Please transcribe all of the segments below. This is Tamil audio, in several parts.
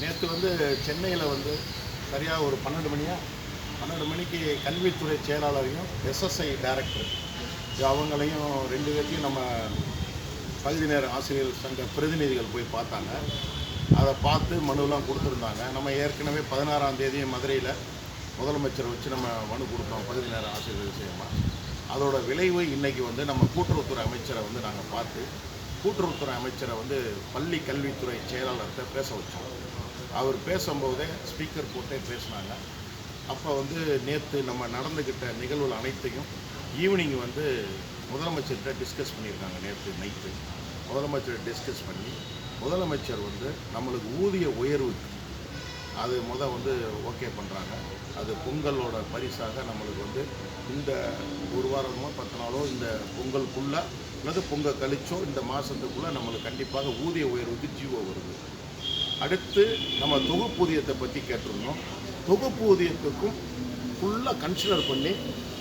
நேற்று வந்து சென்னையில் வந்து சரியாக ஒரு பன்னெண்டு மணியா? பன்னெண்டு மணிக்கு கல்வித்துறை செயலாளரையும் எஸ்எஸ்ஐ டைரக்டர் அவங்களையும் ரெண்டு பேர்த்தையும் நம்ம பகுதி நேர ஆசிரியர் சங்க பிரதிநிதிகள் போய் பார்த்தாங்க. அதை பார்த்து மனுலாம் கொடுத்துருந்தாங்க. நம்ம ஏற்கனவே பதினாறாம் தேதி மதுரையில் முதலமைச்சரை வச்சு நம்ம மனு கொடுத்தோம் பகுதி நேர ஆசிரியர் விஷயமா. அதோட விளைவு இன்றைக்கி வந்து நம்ம கூட்டுறவுத்துறை அமைச்சரை வந்து நாங்கள் பார்த்து கூட்டுறவுத்துறை அமைச்சரை வந்து பள்ளி கல்வித்துறை செயலாளர்கிட்ட பேச வச்சோம். அவர் பேசும்போதே ஸ்பீக்கர் போட்டே பேசினாங்க. அப்போ வந்து நேற்று நம்ம நடந்துக்கிட்ட நிகழ்வுகள் அனைத்தையும் ஈவினிங் வந்து முதலமைச்சர்கிட்ட டிஸ்கஸ் பண்ணியிருக்காங்க நேற்று நைட்டு. முதலமைச்சர் டிஸ்கஸ் பண்ணி முதலமைச்சர் வந்து நம்மளுக்கு ஊதிய உயர்வு அது முத வந்து ஓகே பண்ணுறாங்க அது பொங்கலோட பரிசாக நம்மளுக்கு வந்து இந்த ஒரு வாரமோ பத்து நாளோ இந்த பொங்கலுக்குள்ளே அல்லது பொங்கல் கழிச்சோ இந்த மாதத்துக்குள்ளே நம்மளுக்கு கண்டிப்பாக ஊதிய உயர்வுக்கு ஜீவோ வருது. அடுத்து நம்ம தொகுப்பூதியத்தை பற்றி கேட்டிருந்தோம். தொகுப்பூதியத்துக்கும் ஃபுல்லாக கன்சிடர் பண்ணி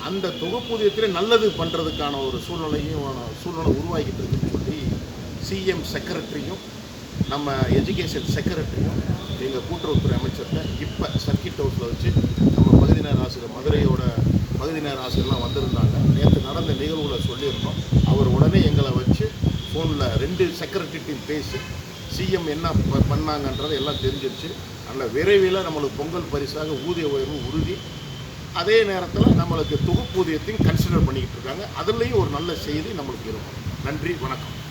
அந்த தொகுப்பூதியத்திலே நல்லது பண்ணுறதுக்கான ஒரு சூழ்நிலையும் சூழ்நிலை உருவாகிட்டு இருக்குன்னு சொல்லி சிஎம் செக்ரட்டரியும் நம்ம எஜுகேஷன் செக்ரட்டரியும் எங்கள் கூட்டுறவுத்துறை அமைச்சர்கிட்ட இப்போ சர்க்கிட் ஹவுஸில் வச்சு பகுதியினர் நேர ஆசிரியர் மதுரையோட பகுதியினர் நேர ஆசிரியர்லாம் வந்திருந்தாங்க. நேற்று நடந்த நிகழ்வுகளை சொல்லியிருந்தோம். அவர் உடனே எங்களை வச்சு ஃபோனில் ரெண்டு செக்ரட்டரிட்டையும் பேசி சிஎம் என்ன ப- பண்ணாங்கன்றது எல்லாம் தெரிஞ்சிருச்சு. அதில் விரைவில் நம்மளுக்கு பொங்கல் பரிசாக ஊதிய உயர்வு உறுதி. அதே நேரத்தில் நம்மளுக்கு தொகுப்பூதியத்தையும் கன்சிடர் பண்ணிக்கிட்டு இருக்காங்க. அதுலேயும் ஒரு நல்ல செய்தி நம்மளுக்கு இருக்கும். நன்றி வணக்கம்.